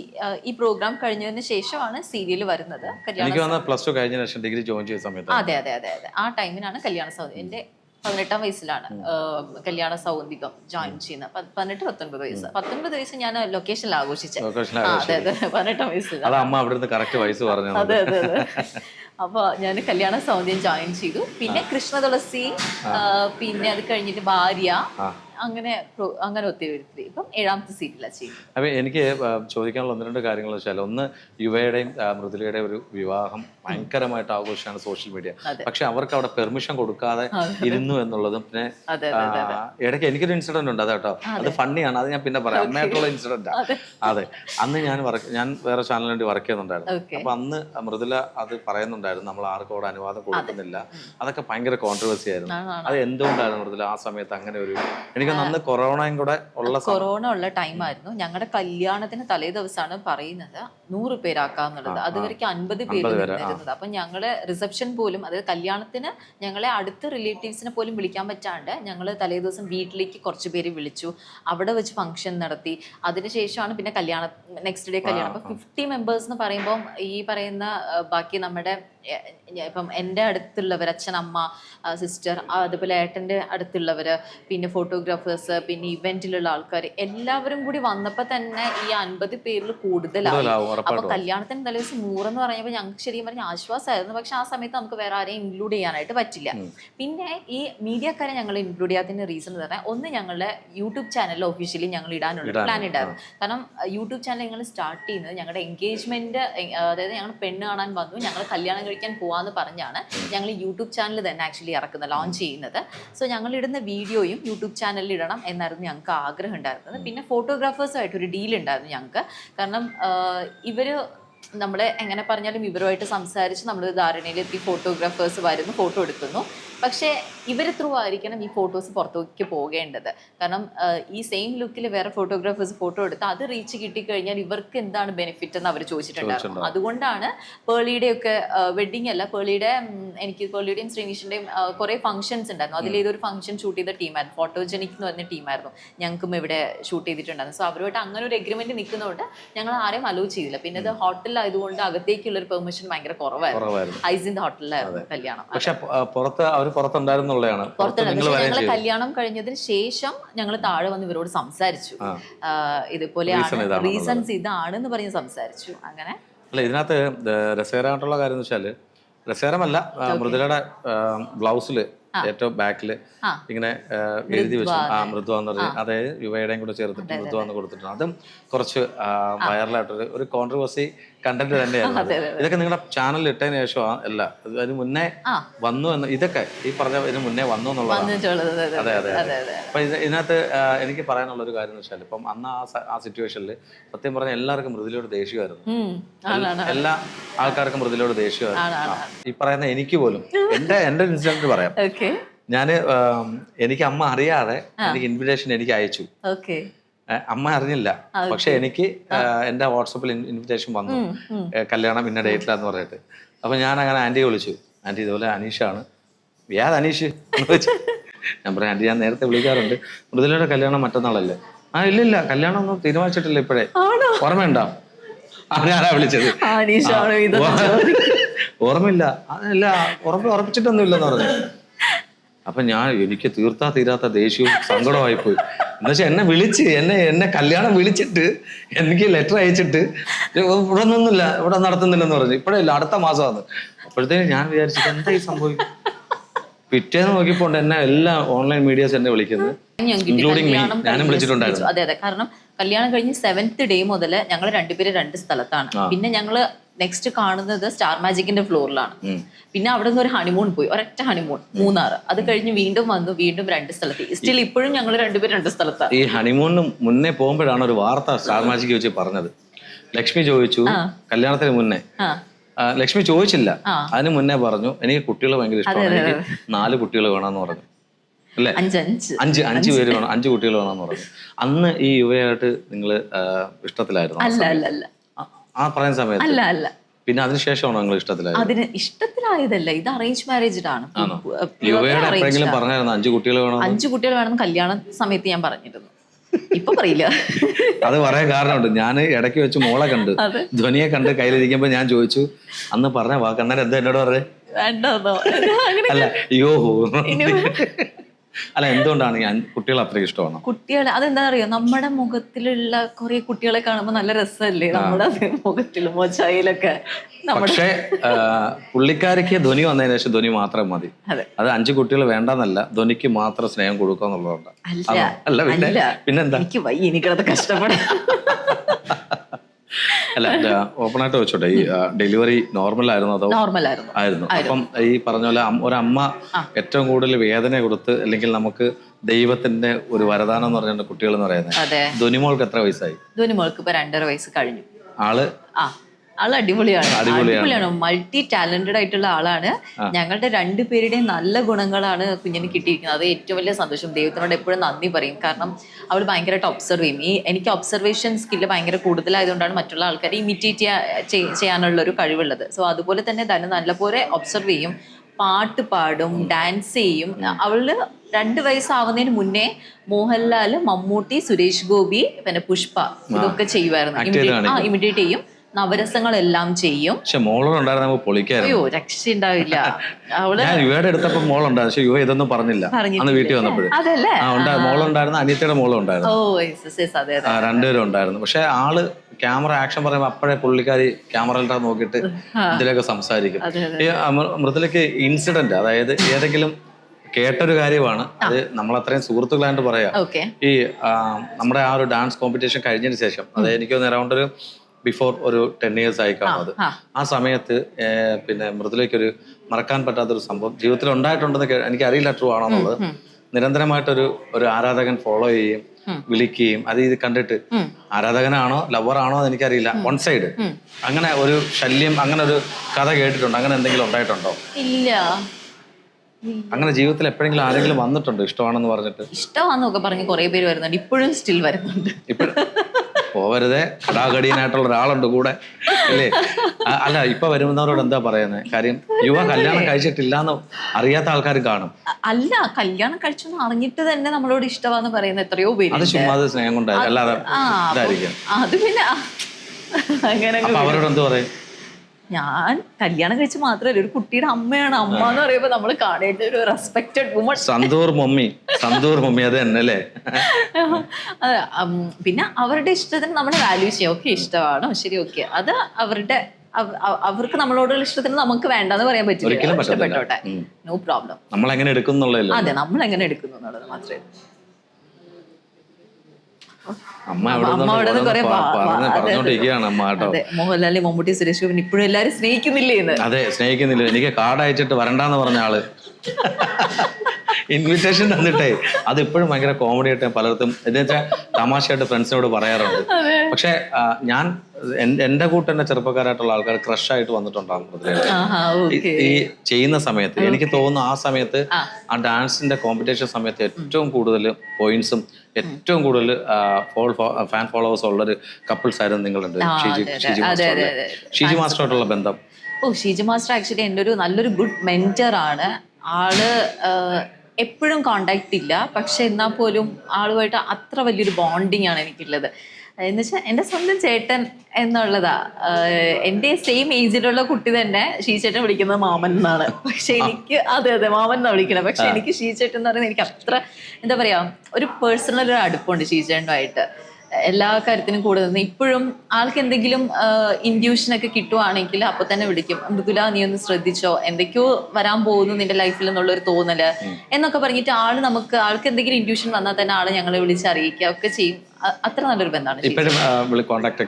ഈ പ്രോഗ്രാം കഴിഞ്ഞതിന് ശേഷമാണ് സീരിയൽ വരുന്നത്. എനിക്ക് വന്ന പ്ലസ് ടു കഴിഞ്ഞ ശേഷം ഡിഗ്രി ജോയിൻ ചെയ്ത സമയത്ത് അതെ അതെ അതെ അതെ. ആ ടൈമിനാണ് കല്യാണ സൗന്ദര്യം എന്റെ പതിനെട്ടാം വയസ്സിലാണ് കല്യാണ സൗന്ദികം ജോയിൻ ചെയ്യുന്നത്. പതിനെട്ട് പത്തൊൻപത് വയസ്സ്. പത്തൊൻപത് വയസ്സ് ഞാൻ ലൊക്കേഷനിൽ ആഘോഷിച്ചത്. അതെ അതെ പതിനെട്ടാം വയസ്സിൽ അതെ അതെ അതെ. അതെ അപ്പൊ ഞാൻ കല്യാണ സൗന്ദര്യം ജോയിൻ ചെയ്തു. പിന്നെ കൃഷ്ണ തുളസി പിന്നെ അത് കഴിഞ്ഞിട്ട് ഭാര്യ. അങ്ങനെ അങ്ങനെ ഒത്തിരി ഇപ്പം ഏഴാമത്തെ സീറ്റിലാണ് ചെയ്യുന്നത്. അപ്പൊ എനിക്ക് ചോദിക്കാനുള്ള ഒന്ന് രണ്ട് കാര്യങ്ങൾ വെച്ചാൽ ഒന്ന് യുവയുടെയും മൃദുലയുടെയും ഒരു വിവാഹം ഭയങ്കരമായിട്ട് ആഘോഷമാണ് സോഷ്യൽ മീഡിയ. പക്ഷെ അവർക്ക് അവിടെ പെർമിഷൻ കൊടുക്കാതെ ഇരുന്നു എന്നുള്ളതും പിന്നെ ഇടയ്ക്ക് എനിക്കൊരു ഇൻസിഡന്റ് ഉണ്ട്. അതാട്ടോ. അത് ഫണ്ണിയാണ്. അത് ഞാൻ പിന്നെ പറയാം. അമ്മയായിട്ടുള്ള ഇൻസിഡന്റ് അതെ. അന്ന് ഞാൻ വർക്ക് ഞാൻ വേറെ ചാനലിന് വേണ്ടി വർക്ക് ചെയ്യുന്നുണ്ടായിരുന്നു. അപ്പൊ അന്ന് മൃദുല അത് പറയുന്നുണ്ടായിരുന്നു. നമ്മൾ ആർക്കും അവിടെ അനുവാദം കൊടുക്കുന്നില്ല. അതൊക്കെ ഭയങ്കര കോൺട്രവേഴ്സി ആയിരുന്നു. അത് എന്തുകൊണ്ടായിരുന്നു മൃദുല ആ സമയത്ത് അങ്ങനെ ഒരു എനിക്ക് അന്ന് കൊറോണയും കൂടെ ഉള്ള കൊറോണ ഉള്ള ടൈമായിരുന്നു ഞങ്ങളുടെ കല്യാണത്തിന് തലേ ദിവസമാണ് പറയുന്നത് നൂറ് പേരാക്കാന്നുള്ളത് അതുവരെയ്ക്ക് അൻപത് പേര് വരുന്നത് അപ്പൊ ഞങ്ങൾ റിസപ്ഷൻ പോലും അതായത് കല്യാണത്തിന് ഞങ്ങളെ അടുത്ത റിലേറ്റീവ്സിനെ പോലും വിളിക്കാൻ പറ്റാണ്ട് ഞങ്ങൾ തലേ ദിവസം വീട്ടിലേക്ക് കുറച്ച് പേര് വിളിച്ചു. അവിടെ വെച്ച് ഫംഗ്ഷൻ നടത്തി. അതിനുശേഷമാണ് പിന്നെ കല്യാണം നെക്സ്റ്റ് ഡേ കല്യാണം. അപ്പൊ ഫിഫ്റ്റി മെമ്പേഴ്സ് എന്ന് പറയുമ്പോൾ ഈ പറയുന്ന ബാക്കി നമ്മുടെ ഇപ്പം എന്റെ അടുത്തുള്ളവർ അച്ഛൻ അമ്മ സിസ്റ്റർ അതുപോലെ ഏട്ടന്റെ അടുത്തുള്ളവർ പിന്നെ ഫോട്ടോഗ്രാഫേഴ്സ് പിന്നെ ഇവന്റിലുള്ള ആൾക്കാർ എല്ലാവരും കൂടി വന്നപ്പോൾ തന്നെ ഈ അൻപത് പേരിൽ കൂടുതലായി. അപ്പൊ കല്യാണത്തിന് തലേദിവസം നൂറെന്ന് പറയുമ്പോൾ ഞങ്ങൾക്ക് ശരിക്കും പറഞ്ഞ ആശ്വാസമായിരുന്നു പക്ഷെ ആ സമയത്ത് നമുക്ക് വേറെ ആരെയും ഇൻക്ലൂഡ് ചെയ്യാനായിട്ട് പറ്റില്ല. പിന്നെ ഈ മീഡിയക്കാരെ ഞങ്ങൾ ഇൻക്ലൂഡ് ചെയ്യാത്തതിന്റെ റീസൺ എന്ന് പറഞ്ഞാൽ ഒന്ന് ഞങ്ങളുടെ യൂട്യൂബ് ചാനലിൽ ഒഫീഷ്യലി ഞങ്ങൾ ഇടാനുള്ള പ്ലാൻ ഉണ്ടായിരുന്നു കാരണം യൂട്യൂബ് ചാനൽ ഞങ്ങൾ സ്റ്റാർട്ട് ചെയ്യുന്നത് ഞങ്ങളുടെ എൻഗേജ്മെന്റ് അതായത് ഞങ്ങൾ പെണ്ണ് കാണാൻ വന്നു ഞങ്ങൾ കല്യാണം കഴിക്കാൻ പോവാന്ന് പറഞ്ഞാണ് ഞങ്ങൾ യൂട്യൂബ് ചാനൽ തന്നെ ആക്ച്വലി ഇറക്കുന്നത് ലോഞ്ച് ചെയ്യുന്നത്. സോ ഞങ്ങൾ ഇടുന്ന വീഡിയോയും യൂട്യൂബ് ചാനലിൽ ഇടണം എന്നായിരുന്നു ഞങ്ങൾക്ക് ആഗ്രഹം ഉണ്ടായിരുന്നത് പിന്നെ ഫോട്ടോഗ്രാഫേഴ്സുമായിട്ട് ഒരു ഡീൽ ഉണ്ടായിരുന്നു ഞങ്ങൾക്ക്. കാരണം ഇവർ നമ്മൾ എങ്ങനെ പറഞ്ഞാലും ഇവരുമായിട്ട് സംസാരിച്ച് നമ്മൾ ധാരണയിലെത്തി ഫോട്ടോഗ്രാഫേഴ്സ് വരുന്നു ഫോട്ടോ എടുക്കുന്നു. പക്ഷേ ഇവർ ത്രൂ ആയിരിക്കണം ഈ ഫോട്ടോസ് പുറത്തേക്ക് പോകേണ്ടത്. കാരണം ഈ സെയിം ലുക്കിൽ വേറെ ഫോട്ടോഗ്രാഫേഴ്സ് ഫോട്ടോ എടുത്ത് അത് റീച്ച് കിട്ടിക്കഴിഞ്ഞാൽ ഇവർക്ക് എന്താണ് ബെനിഫിറ്റ് എന്ന് അവർ ചോദിച്ചിട്ടുണ്ടായിരുന്നു. അതുകൊണ്ടാണ് പേളിയുടെ ഒക്കെ വെഡിങ് അല്ല പേളിയുടെ എനിക്ക് പേളിയുടെയും ശ്രീനിഷിന്റെയും കുറെ ഫംഗ്ഷൻസ് ഉണ്ടായിരുന്നു. അതിലേതൊരു ഫംഗ്ഷൻ ഷൂട്ട് ചെയ്ത ടീമായിരുന്നു. ഫോട്ടോജനിക് എന്ന് പറഞ്ഞ ടീമായിരുന്നു. ഞങ്ങൾക്കും ഇവിടെ ഷൂട്ട് ചെയ്തിട്ടുണ്ടായിരുന്നു. സോ അവരുമായിട്ട് അങ്ങനെ ഒരു എഗ്രിമെന്റ് നിൽക്കുന്നതുകൊണ്ട് ഞങ്ങൾ ആരെയും അലോ ചെയ്തില്ല. പിന്നെ ഇത് ഹോട്ടലായതുകൊണ്ട് അകത്തേക്കുള്ള ഒരു പെർമിഷൻ ഭയങ്കര കുറവായിരുന്നു. ഐസിൻ ഹോട്ടലിലായിരുന്നു കല്യാണം. പക്ഷെ പുറത്ത് അവർ പുറത്തുണ്ടായിരുന്നുള്ളതാണ്. ഞങ്ങൾ കല്യാണം കഴിഞ്ഞതിന് ശേഷം ഞങ്ങൾ താഴെ വന്ന് ഇവരോട് സംസാരിച്ചു. ഇതുപോലെ ആഹ് ഇതുപോലെയാണ് എന്ന് റീസൺസ് ഇതാണെന്ന് പറഞ്ഞ് സംസാരിച്ചു. അങ്ങനെ. അല്ല ഇതിനകത്ത് രസകരമായിട്ടുള്ള കാര്യം എന്ന് വെച്ചാൽ രസകരമല്ല മൃദുലയുടെ ബ്ലൗസിൽ ഏറ്റവും ബാക്കിൽ ആ. ഇങ്ങനെ എഴുതി വെച്ചു. ആ മൃദു എന്ന് പറഞ്ഞ് അതായത് യുവയുടെയും കൂടെ ചേർത്തിട്ട് മൃദു എന്ന് കൊടുത്തിട്ടുണ്ട്. അതും കുറച്ച് വൈറലായിട്ടൊരു ഒരു കോൺട്രവേഴ്സി കണ്ടന്റ് തന്നെയാണ് ഇതൊക്കെ നിങ്ങളുടെ ചാനലിൽ ഇട്ടതിന് ശേഷം അല്ല അതിന് മുന്നേ വന്നു എന്ന് ഇതൊക്കെ ഈ പറഞ്ഞ ഇതിന് മുന്നേ വന്നു എന്നുള്ളതാണ്. അതെ, അതെ അപ്പൊ ഇതിനകത്ത് എനിക്ക് പറയാനുള്ള ഒരു കാര്യം എന്ന് വെച്ചാൽ ഇപ്പം അന്ന് ആ ആ സിറ്റുവേഷനിൽ സത്യം പറഞ്ഞ എല്ലാവർക്കും മൃദുലോട് ദേഷ്യമായിരുന്നു. എല്ലാ ആൾക്കാർക്കും മൃദുലോട് ദേഷ്യമായിരുന്നു. ഈ പറയുന്ന എനിക്ക് പോലും എന്റെ എന്റെ ഇൻസിഡന്റ് പറയാം. ഞാൻ എനിക്ക് അമ്മ അറിയാതെ എനിക്ക് ഇൻവിറ്റേഷൻ എനിക്ക് അയച്ചു. അമ്മ അറിഞ്ഞില്ല. പക്ഷെ എനിക്ക് എന്റെ വാട്സപ്പിൽ ഇൻവിറ്റേഷൻ വന്നു. കല്യാണം ഇന്ന ഡേറ്റിലാന്ന് പറഞ്ഞിട്ട്. അപ്പൊ ഞാൻ അങ്ങനെ ആന്റിയെ വിളിച്ചു. ആന്റി ഇതുപോലെ അനീഷാണ്. ഏത് അനീഷ്. ഞാൻ പറഞ്ഞു ആന്റി ഞാൻ നേരത്തെ വിളിക്കാറുണ്ട്. മൃദുലയുടെ കല്യാണം മറ്റന്നാളല്ലേ? ആ ഇല്ല ഇല്ല കല്യാണം ഒന്നും തീരുമാനിച്ചിട്ടില്ല ഇപ്പോഴേ. ഓർമ്മയുണ്ടോ? അങ്ങനെയാണാ വിളിച്ചത്? ഓർമ്മയില്ല. അല്ല ഉറപ്പ് ഉറപ്പിച്ചിട്ടൊന്നും ഇല്ലെന്ന് പറഞ്ഞു. അപ്പൊ ഞാൻ എനിക്ക് തീർത്താ തീരാത്ത ദേഷ്യവും സങ്കടമായി പോയി എന്നുവെച്ചാൽ എന്നെ വിളിച്ച് എന്നെ എന്നെ കല്യാണം വിളിച്ചിട്ട് എനിക്ക് ലെറ്റർ അയച്ചിട്ട് ഇവിടെ നിന്നില്ല ഇവിടെ നടത്തുന്നില്ലെന്ന് പറഞ്ഞു. ഇപ്പോഴില്ല അടുത്ത മാസമാണ്. അപ്പോഴത്തേക്കും ഞാൻ വിചാരിച്ചിട്ട് എന്താ ഈ സംഭവിക്കും പിറ്റേന്ന് നോക്കിയപ്പോൾ എന്നെ എല്ലാ ഓൺലൈൻ മീഡിയസ് എന്നെ വിളിക്കുന്നത് ഞാൻ കിട്ടി. Including me. കല്യാണം ഞാനും കഴിഞ്ഞ് വിളിച്ചിട്ടുണ്ടായിരുന്നു. അതെ അതെ. കാരണം കല്യാണം കഴിഞ്ഞ് സെവൻത്ത് ഡേ മുതൽ ഞങ്ങൾ രണ്ടുപേരും രണ്ട് സ്ഥലത്താണ്. പിന്നെ ഞങ്ങൾ നെക്സ്റ്റ് കാണുന്നത് സ്റ്റാർ മാജിക്കിന്റെ ഫ്ലോറിലാണ് ഉം. പിന്നെ അവിടെ നിന്ന് ഒരു ഹണിമൂൺ പോയി. ഒരൊറ്റ ഹണിമൂൺ മൂന്നാറ്. അത് കഴിഞ്ഞ് വീണ്ടും വന്നു വീണ്ടും രണ്ട് സ്ഥലത്ത്. സ്റ്റിൽ ഇപ്പോഴും ഞങ്ങൾ രണ്ടുപേരും രണ്ട് സ്ഥലത്താണ് ഈ ഹണിമൂണിന് മുന്നേ പോകുമ്പോഴാണ് ഒരു വാർത്ത സ്റ്റാർ മാജിക്ക് വെച്ച് പറഞ്ഞത്. ലക്ഷ്മി ചോദിച്ചു കല്യാണത്തിന് മുന്നേ ആ, ലക്ഷ്മി ചോദിച്ചില്ല. അതിന് മുന്നേ പറഞ്ഞു എനിക്ക് കുട്ടികൾ ഭയങ്കര ഇഷ്ടമാണ്. എനിക്ക് നാല് കുട്ടികൾ വേണമെന്ന് പറഞ്ഞു. അല്ലേ? അഞ്ച് അഞ്ച്. പേര് വേണം അഞ്ച് കുട്ടികൾ വേണമെന്ന് പറഞ്ഞു. അന്ന് ഈ യുവയായിട്ട് നിങ്ങൾ ഇഷ്ടത്തിലായിരുന്നു ആ പറയുന്ന സമയത്ത്? പിന്നെ അതിനുശേഷമാണോ നിങ്ങൾ ഇഷ്ടത്തിലായത്? അതിന് ഇഷ്ടത്തിലായതല്ല. ഇത് അറേഞ്ച് മാരേജ്ഡ് ആണ്? യുവയുടെ എപ്പോഴെങ്കിലും. പറഞ്ഞായിരുന്നു അഞ്ച് കുട്ടികൾ വേണം അഞ്ച് കുട്ടികൾ വേണം കല്യാണ സമയത്ത് ഞാൻ പറഞ്ഞിരുന്നു. ഇപ്പൊ പറയില്ല. അത് പറയാൻ കാരണമുണ്ട്. ഞാൻ ഇടയ്ക്ക് വെച്ച് മോളെ കണ്ട്. ധ്വനിയെ കണ്ട് കയ്യിലിരിക്കുമ്പോ ഞാൻ ചോദിച്ചു അന്ന് പറഞ്ഞ വാക്കണ്ണൻ എന്താ എന്നോട് പറഞ്ഞേ? വേണ്ടോ അല്ല അയ്യോ അല്ല എന്തുകൊണ്ടാണ് ഞാൻ കുട്ടികൾ അത്രയും ഇഷ്ടമാണ്? കുട്ടികളെ അതെന്താ അറിയോ നമ്മുടെ മുഖത്തിലുള്ള കുറെ കുട്ടികളെ കാണുമ്പോൾ നല്ല രസമല്ലേ? നമ്മുടെ മുഖത്തിലും മൊച്ചയിലൊക്കെ പക്ഷേ പുള്ളിക്കാരിക്ക് ധ്വനി വന്നതിന് ശേഷം ധ്വനി മാത്രം മതി. അതെ. അത് അഞ്ച് കുട്ടികൾ വേണ്ടെന്നല്ല ധ്വനിക്ക് മാത്രം സ്നേഹം കൊടുക്കുക എന്നുള്ളതുകൊണ്ട്. അല്ല. പിന്നെ പിന്നെന്താ? എനിക്ക് വയ്യ എനിക്കത് കഷ്ടപ്പെടാം അല്ല ഓപ്പൺ ആയിട്ട് വെച്ചോട്ടെ. ഈ ഡെലിവറി നോർമൽ ആയിരുന്നു അതോ നോർമൽ ആയിരുന്നു? ആയിരുന്നു. അപ്പം ഈ പറഞ്ഞ പോലെ ഒരമ്മ ഏറ്റവും കൂടുതൽ വേദന കൊടുത്ത് അല്ലെങ്കിൽ നമുക്ക് ദൈവത്തിന്റെ ഒരു വരദാനം എന്ന് പറഞ്ഞിട്ട് കുട്ടികൾ എന്ന് പറയുന്നത് ധ്വനിമോൾക്ക് എത്ര വയസ്സായി? ധനിമോൾക്ക് ഇപ്പൊ രണ്ടര വയസ്സ് കഴിഞ്ഞു. ആൾ? ആ. ആൾ അടിപൊളിയാണ്. അടിപൊളിയാണ്. മൾട്ടി ടാലന്റഡ് ആയിട്ടുള്ള ആളാണ്. ഞങ്ങളുടെ രണ്ടുപേരുടെയും നല്ല ഗുണങ്ങളാണ് കുഞ്ഞിന് കിട്ടിയിരിക്കുന്നത്. അത് ഏറ്റവും വലിയ സന്തോഷം. ദൈവത്തിനോട് എപ്പോഴും നന്ദി പറയും. കാരണം അവൾ ഭയങ്കരമായിട്ട് ഒബ്സർവ് ചെയ്യും. ഈ എനിക്ക് ഒബ്സർവേഷൻ സ്കില്ല് ഭയങ്കര കൂടുതലായതുകൊണ്ടാണ് മറ്റുള്ള ആൾക്കാരെ ഇമിറ്റേറ്റ് ചെയ്യാനുള്ള ഒരു കഴിവുള്ളത്. സോ അതുപോലെ തന്നെ ധന നല്ലപോലെ ഒബ്സർവ് ചെയ്യും. പാട്ട് പാടും ഡാൻസ് ചെയ്യും. അവൾ രണ്ട് വയസ്സാവുന്നതിന് മുന്നേ മോഹൻലാൽ മമ്മൂട്ടി സുരേഷ് ഗോപി പിന്നെ പുഷ്പ ഇതൊക്കെ ചെയ്യുമായിരുന്നു. ആ ഇമിറ്റേറ്റ് ചെയ്യും. നവരസങ്ങളെല്ലാം ചെയ്യും. പക്ഷെ മോളുണ്ടായിരുന്നു പൊളിക്കായിരുന്നു. അയ്യോ രക്ഷ ഉണ്ടാവില്ല അവൾ ഞാൻ യുവയുടെ എടുത്തപ്പോ മോളുണ്ടായിരുന്നു. പക്ഷെ യുവ ഇതൊന്നും പറഞ്ഞില്ല. അന്ന് വീട്ടിൽ വന്നപ്പോഴും. അതല്ലേ? മോളുണ്ടായിരുന്നു. അനിയത്തിയുടെ മോളുണ്ടായിരുന്നു. ഓ അതെ അതെ. രണ്ടുപേരും ഉണ്ടായിരുന്നു. പക്ഷെ ആൾ ക്യാമറ ആക്ഷൻ പറയുമ്പോ അപ്പോഴേ പുള്ളിക്കാരി ക്യാമറ നോക്കിട്ട് ഇതിലൊക്കെ സംസാരിക്കും. അതെ, ഈ മൃദുലയ്ക്ക് ഇൻസിഡന്റ് അതായത് ഏതെങ്കിലും കേട്ടൊരു കാര്യമാണ്. അത് നമ്മൾ അത്രയും സുഹൃത്തുക്കളായിട്ട് പറയാം. ഈ നമ്മുടെ ആ ഒരു ഡാൻസ് കോമ്പറ്റീഷൻ കഴിഞ്ഞതിന് ശേഷം അതായത് എനിക്ക് തോന്നുന്നു അറൗണ്ട് ഒരു ബിഫോർ ഒരു ടെൻ ഇയേഴ്സ് ആയി കാണുന്നത് ആ സമയത്ത് പിന്നെ മൃദുലേക്ക് ഒരു മറക്കാൻ പറ്റാത്തൊരു സംഭവം ജീവിതത്തിൽ ഉണ്ടായിട്ടുണ്ടെന്ന് എനിക്ക് അറിയില്ല ട്രൂ ആണോ എന്നുള്ളത്. നിരന്തരമായിട്ടൊരു ഒരു ആരാധകൻ ഫോളോ ചെയ്യും വിളിക്കുകയും അത് ഇത് കണ്ടിട്ട് ആരാധകനാണോ ആരാധകനാണോ ലവറാണോ എന്ന് എനിക്കറിയില്ല. വൺ സൈഡ് അങ്ങനെ ഒരു ശല്യം അങ്ങനെ ഒരു കഥ കേട്ടിട്ടുണ്ടോ? അങ്ങനെ എന്തെങ്കിലും ഉണ്ടായിട്ടുണ്ടോ? ഇല്ല. അങ്ങനെ ജീവിതത്തിൽ എപ്പോഴെങ്കിലും ആരെങ്കിലും വന്നിട്ടുണ്ടോ? ഇഷ്ടമാണെന്ന് പറഞ്ഞിട്ട്. ഇഷ്ടമാണെന്നൊക്കെ പറഞ്ഞ് കുറെ പേര് വരുന്നുണ്ട്. ഇപ്പോഴും സ്റ്റിൽ വരുന്നുണ്ട്. ഇപ്പോഴും പോവരുതേ. കടാകടിയനായിട്ടുള്ള ഒരാളുണ്ട് കൂടെ. അല്ലേ? അല്ല ഇപ്പൊ വരുന്നവരോട് എന്താ പറയുന്നത് കാര്യം യുവ കല്യാണം കഴിച്ചിട്ടില്ല എന്ന് അറിയാത്ത ആൾക്കാർ കാണും. അല്ല കല്യാണം കഴിച്ചെന്ന് അറിഞ്ഞിട്ട് തന്നെ നമ്മളോട് ഇഷ്ടമാന്ന് പറയുന്ന എത്രയോ പേര് അത് ചുമ്മാ സ്നേഹം കൊണ്ടായിരിക്കും. അല്ലാതെ ഇതായിരിക്കും. അത് പിന്നെ അവരോട് എന്ത് പറയും? ഞാൻ കല്യാണം കഴിച്ച് മാത്രമല്ല ഒരു കുട്ടിയുടെ അമ്മയാണ്. അമ്മ എന്ന് പറയുമ്പോ നമ്മൾ കാണേണ്ട ഒരു respected woman Santoor mummy. Santoor mummy അത് തന്നെ അല്ലേ? പിന്നെ അവരുടെ ഇഷ്ടത്തിന് നമ്മൾ വാല്യൂ ചെയ്യാം. ഓക്കെ ഇഷ്ടമാണ് ശരി ഓക്കെ. അത് അവരുടെ അവ- അവ- അവർക്ക് നമ്മളോടുള്ള ഇഷ്ടത്തിന് നമുക്ക് വേണ്ടെന്ന് പറയാൻ പറ്റില്ല. ഇഷ്ടപ്പെട്ടോട്ടെ? നോ പ്രോബ്ലം നമ്മൾ എങ്ങനെ എടുക്കും അതെ നമ്മൾ എങ്ങനെ എടുക്കുന്നു എന്നുള്ളത് മാത്രമേ. അമ്മ അവിടെ. പറഞ്ഞോണ്ടിരിക്കുകയാണ് അമ്മ കേട്ടോ. മോഹൻലാലി മമ്മൂട്ടി സുരേഷ് ഗോപി ഇപ്പോഴും എല്ലാരും സ്നേഹിക്കുന്നില്ലേ അതെ സ്നേഹിക്കുന്നില്ല. എനിക്ക് കാർഡ് അയച്ചിട്ട് വരണ്ടെന്ന് പറഞ്ഞ ആൾ. ഇൻവിറ്റേഷൻ തന്നിട്ടേ. അത് ഇപ്പോഴും ഭയങ്കര കോമഡി ആയിട്ട് പലർക്കും എന്ന് വെച്ചാൽ തമാശയായിട്ട് ഫ്രണ്ട്സിനോട് പറയാറുണ്ട്. പക്ഷെ ഞാൻ എന്റെ കൂട്ടന്റെ ചെറുപ്പക്കാരായിട്ടുള്ള ആൾക്കാർ ക്രഷ് ആയിട്ട് വന്നിട്ടുണ്ടാകും ഈ- ചെയ്യുന്ന സമയത്ത് എനിക്ക് തോന്നുന്നു ആ സമയത്ത് ആ. ഡാൻസിന്റെ കോമ്പറ്റീഷൻ സമയത്ത് ഏറ്റവും കൂടുതൽ പോയിന്റ്സും ഏറ്റവും കൂടുതൽ ഫാൻ ഫോളോവേഴ്സ് ഉള്ള ഒരു കപ്പിൾസ് ആയിരുന്നു നിങ്ങളുണ്ട്. ഷീജി ഷീജി മാസ്റ്ററായിട്ടുള്ള ബന്ധം. ഓ ഷീജി മാസ്റ്റർ ആക്ച്വലി എന്റെ ഒരു നല്ലൊരു ഗുഡ് മെന്റർ ആണ്. ആൾ എപ്പോഴും കോണ്ടാക്ട് ഇല്ല. പക്ഷെ എന്നാൽ പോലും ആളുമായിട്ട് അത്ര വലിയൊരു ബോണ്ടിങ് ആണ് എനിക്കുള്ളത്. എന്ന് വെച്ചാൽ എന്റെ സ്വന്തം ചേട്ടൻ എന്നുള്ളതാ. എന്റെ സെയിം ഏജിലുള്ള കുട്ടി തന്നെ ഷീചേട്ടൻ വിളിക്കുന്നത് മാമൻ എന്നാണ്. പക്ഷെ എനിക്ക് അതെ അതെ മാമൻ എന്നാണ് വിളിക്കണം. പക്ഷെ എനിക്ക് ഷീചേട്ടൻ എന്ന് പറയുന്നത് എനിക്ക് അത്ര എന്താ പറയാ ഒരു പേഴ്സണൽ ഒരു അടുപ്പമുണ്ട് ഷീചേട്ടനുമായിട്ട് എല്ലാ കാര്യത്തിനും കൂടുതൽ ഇപ്പോഴും ആൾക്ക് എന്തെങ്കിലും ഇൻഡ്യൂഷൻ ഒക്കെ കിട്ടുവാണെങ്കിൽ അപ്പൊ തന്നെ വിളിക്കും. മൃദുല നീ ഒന്ന് ശ്രദ്ധിച്ചോ? എന്തൊക്കെയോ വരാൻ പോകുന്നു നിന്റെ ലൈഫിൽ എന്നുള്ള ഒരു തോന്നൽ എന്നൊക്കെ പറഞ്ഞിട്ട് ആൾ നമുക്ക് ആൾക്ക് എന്തെങ്കിലും ഇൻഡ്യൂഷൻ വന്നാൽ തന്നെ ആൾ ഞങ്ങളെ വിളിച്ച് അറിയിക്കുക ഒക്കെ ചെയ്യും. അത്ര നല്ലൊരു ബന്ധമാണ്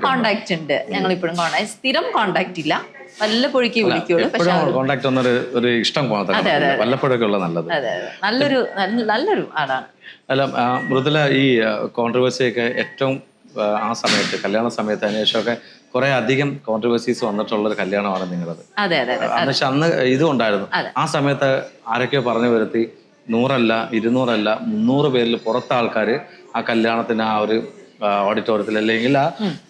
കോണ്ടാക്ട് ഉണ്ട്. ഞങ്ങൾ ഇപ്പോഴും കോണ്ടാക്ട് സ്ഥിരം കോണ്ടാക്ട് ഇല്ല. വല്ലപ്പോഴേക്ക് വിളിക്കുള്ളൂ. കോണ്ടാക്ട് ഒരു ഇഷ്ടം വല്ലപ്പോഴൊക്കെ ഉള്ള നല്ലത്. നല്ലൊരു നല്ലൊരു ആളാണ്. അല്ല മൃദുല ഈ കോൺട്രവേഴ്സി ഒക്കെ ഏറ്റവും ആ, സമയത്ത് കല്യാണ സമയത്ത് അതിനുശേഷമൊക്കെ കുറെ അധികം കോൺട്രവേഴ്സീസ് വന്നിട്ടുള്ള ഒരു കല്യാണമാണ് നിങ്ങളത്. പക്ഷെ അതെ അതെ. എന്നുവെച്ചാൽ അന്ന് ഇതും ഉണ്ടായിരുന്നു. ആ സമയത്ത് ആരൊക്കെ പറഞ്ഞു വരുത്തി നൂറല്ല ഇരുന്നൂറല്ല മുന്നൂറ് പേരിൽ പുറത്തെ ആൾക്കാർ ആ കല്യാണത്തിന് ആ ഒരു ഓഡിറ്റോറിയത്തിൽ അല്ലെങ്കിൽ ആ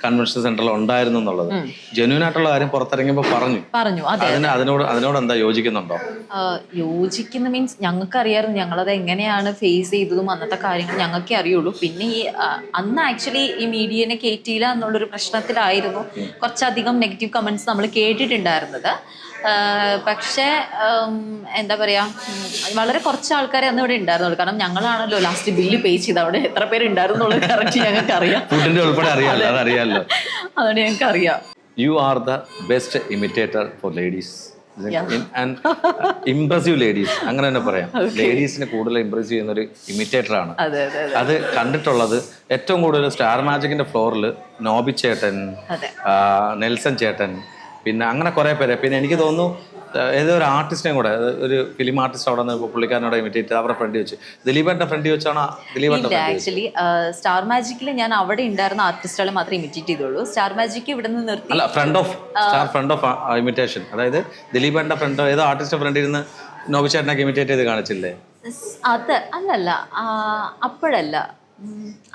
കൺവെൻഷൻ സെന്ററിൽ ഉണ്ടായിരുന്നു എന്നുള്ളത്. ജെന്യൂൻ ആയിട്ടുള്ള കാര്യം പുറത്തിറങ്ങിയപ്പോൾ പറഞ്ഞു. പറഞ്ഞു അതെ അതിന് അതിനോട് അതിനോട് എന്താ യോജിക്കുന്നുണ്ടോ? യോജിക്കുന്ന മീൻസ് ഞങ്ങൾക്ക് അറിയാമായിരുന്നു ഞങ്ങളത് എങ്ങനെയാണ് ഫേസ് ചെയ്തതും അന്നത്തെ കാര്യങ്ങൾ ഞങ്ങൾക്കേ അറിയുള്ളൂ. പിന്നെ ഈ അന്ന് ആക്ച്വലി ഈ മീഡിയനെ കയറ്റിയില്ല എന്നുള്ളൊരു പ്രശ്നത്തിലായിരുന്നു കുറച്ചധികം നെഗറ്റീവ് കമന്റ്സ് നമ്മൾ കേട്ടിട്ടുണ്ടായിരുന്നത്. പക്ഷേ എന്താ പറയുക വളരെ കുറച്ച് ആൾക്കാരെ അന്ന് ഇവിടെ ഉണ്ടായിരുന്നുള്ളൂ. കാരണം ഞങ്ങളാണല്ലോ ലാസ്റ്റ് ബില്ല് പേ ചെയ്ത് അവിടെ എത്ര പേര് ഉണ്ടായിരുന്നു എന്നുള്ളത് കറക്റ്റ് ഞങ്ങൾക്ക് അറിയാം ഫുഡിന്റെ ഉൾപ്പെടെ അറിയാലോ അതറിയാലോ. അതുകൊണ്ട് ഞങ്ങൾക്ക് അറിയാം you are the best imitator for ladies impressive ladies അങ്ങനെ തന്നെ പറയാം. ലേഡീസിനെ കൂടുതൽ ഇംപ്രസ് ചെയ്യുന്ന ഒരു ഇമിറ്റേറ്റർ ആണ്. അതെ കണ്ടിട്ടുള്ളത് ഏറ്റവും കൂടുതൽ സ്റ്റാർ മാജിക്കിന്റെ ഫ്ലോറിൽ നോബി ചേട്ടൻ നെൽസൺ ചേട്ടൻ പിന്നെ അങ്ങനെ കുറേ പേര്. പിന്നെ എനിക്ക് തോന്നുന്നു ഏതോ ഒരു ആർട്ടിസ്റ്റിനെയും കൂടെ ഒരു ഫിലിം ആർട്ടിസ്റ്റ് അവിടെ നിന്ന് പുള്ളിക്കാരനോട് ഇമിറ്റേറ്റ് അവരുടെ ഫ്രണ്ട് വെച്ച്. ദിലീപേട്ടന്റെ ഫ്രണ്ട് വെച്ചാണോ? ദിലീപേട്ടന്റെ ആക്ച്വലി സ്റ്റാർ മാജിക്കിൽ ഞാൻ അവിടെ ഉണ്ടായിരുന്ന ആർട്ടിസ്റ്റുകളെ മാത്രമേ ഇമിറ്റേറ്റ് ചെയ്തുള്ളൂ. സ്റ്റാർ മാജിക്ക് ഇവിടെ നിന്ന് നിർത്തി അല്ല friend of star friend of imitation അതായത് ദിലീപേട്ടന്റെ ഫ്രണ്ട് ഏതോ ആർട്ടിസ്റ്റ് ഫ്രണ്ട് ഇരുന്ന് നോബി ചേട്ടനൊക്കെ ഇമിറ്റേറ്റ് ചെയ്ത് കാണിച്ചില്ലേ? അത് അല്ലല്ല അപ്പോഴല്ല.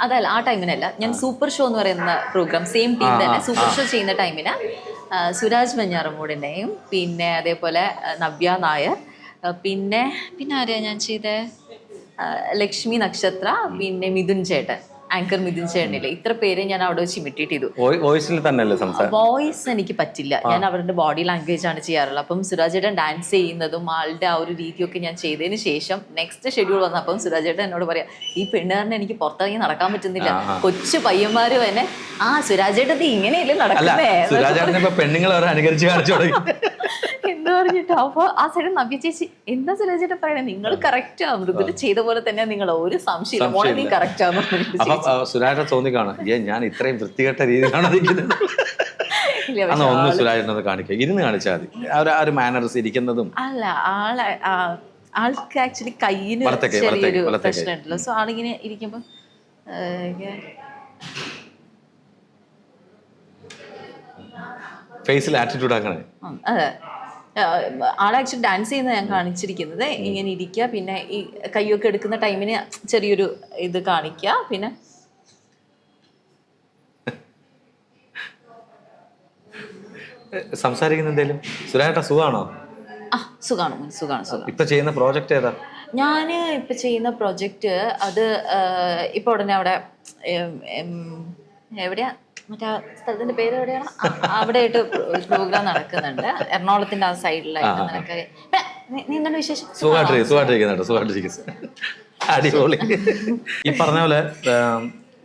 അതല്ല ആ ടൈമിനല്ല ഞാൻ സൂപ്പർ ഷോ എന്ന് പറയുന്ന പ്രോഗ്രാം സെയിം ടീം തന്നെ. സൂപ്പർ ഷോ ചെയ്യുന്ന ടൈമിന് സുരാജ് മഞ്ഞാറമൂടിന്റെയും പിന്നെ അതേപോലെ നവ്യ നായർ. പിന്നെ പിന്നെ ആരെയാണ് ഞാൻ ചെയ്തേ? ആ, ലക്ഷ്മി നക്ഷത്ര പിന്നെ മിഥുൻ ചേട്ടൻ. ആങ്കർ മിഥുൻ ചേട്ടനില്ലേ? ഇത്ര പേരെ ഞാൻ അവിടെ വെച്ച് ഇമിറ്റേറ്റ് ചെയ്തു. വോയിസിൽ തന്നെയല്ലേ സംസാരം? വോയിസ് എനിക്ക് പറ്റില്ല. ഞാൻ അവരുടെ ബോഡി ലാംഗ്വേജ് ആണ് ചെയ്യാറുള്ളത്. അപ്പം സുരാജേട്ടൻ ഡാൻസ് ചെയ്യുന്നതും ആളുടെ ആ ഒരു രീതിയൊക്കെ ഞാൻ ചെയ്തതിന് ശേഷം നെക്സ്റ്റ് ഷെഡ്യൂൾ വന്നപ്പം സുരാജേട്ടൻ എന്നോട് പറയാം ഈ പെണ്ണുകാരനെ എനിക്ക് പുറത്തിറങ്ങി നടക്കാൻ പറ്റുന്നില്ല. കൊച്ചു പയ്യന്മാര് തന്നെ ആ സുരാജേട്ടൻ ചേട്ടൻ ഇങ്ങനെയല്ലേ നടക്കുന്നേ? അനുകരിച്ച് കാണിച്ചു എന്ന് പറഞ്ഞിട്ട്? അപ്പൊ ആ സൈഡ് നവ്യ ചേച്ചി എന്താ സുരാജേട്ടൻ പറയണേ? നിങ്ങൾ കറക്റ്റ് ആ മൃദുല ചെയ്ത പോലെ തന്നെ നിങ്ങൾ ഒരു സംശയം മോളെ നീ കറക്റ്റ് ആണെന്ന് അപ്പൊ തോന്നി തോന്നിക്കാണും ഏ ഞാൻ ഇത്രയും വൃത്തികെട്ട രീതിയിലാണ് നിൽക്കുന്നത്. അന്ന് ഒന്ന് സുരാജിനത് കാണിക്കുക ഇരുന്ന് കാണിച്ചാൽ മതി. ആ ഒരു മാനേഴ്സ് മാനർസ് ഇരിക്കുന്നതും. അല്ല ആളെ ആൾക്ക് ആക്ച്വലി കയ്യിന് ചെറിയൊരു. പ്രശ്നമുണ്ടല്ലോ. സോ ആളിങ്ങനെ ഇരിക്കുമ്പോ ഏഹ്, ഫേസിൽ ആറ്റിറ്റ്യൂഡ് ആക്കണേ. അതെ. ആളെ ആക്ച്വലി ഡാൻസ് ചെയ്യുന്ന ഞാൻ കാണിച്ചിരിക്കുന്നത്. ഇങ്ങനെ ഇരിക്കുക പിന്നെ ഈ കയ്യൊക്കെ എടുക്കുന്ന ടൈമിന് ചെറിയൊരു ഇത് കാണിക്കുക പിന്നെ സംസാരിക്കുന്ന എന്തേലും? സുഖാണോ? ആ സുഖാണ് മോനെ, സുഖാണ് സുഖം ഇപ്പൊ ചെയ്യുന്ന പ്രോജക്റ്റ് ഏതാ? ഞാൻ ഇപ്പൊ ചെയ്യുന്ന പ്രൊജക്റ്റ് അത് ഇപ്പൊ ഉടനെ അവിടെ എവിടെയാ? മറ്റേ സ്ഥലത്തിന്റെ പേര് എവിടെയാണ്? അവിടെ ആയിട്ട് പ്രോഗ്രാം നടക്കുന്നുണ്ട്. എറണാകുളത്തിന്റെ ആ സൈഡിലായിട്ട് നിനക്ക് നീ- എന്താണ് വിശേഷം അടിപൊളി. ഈ പറഞ്ഞ പോലെ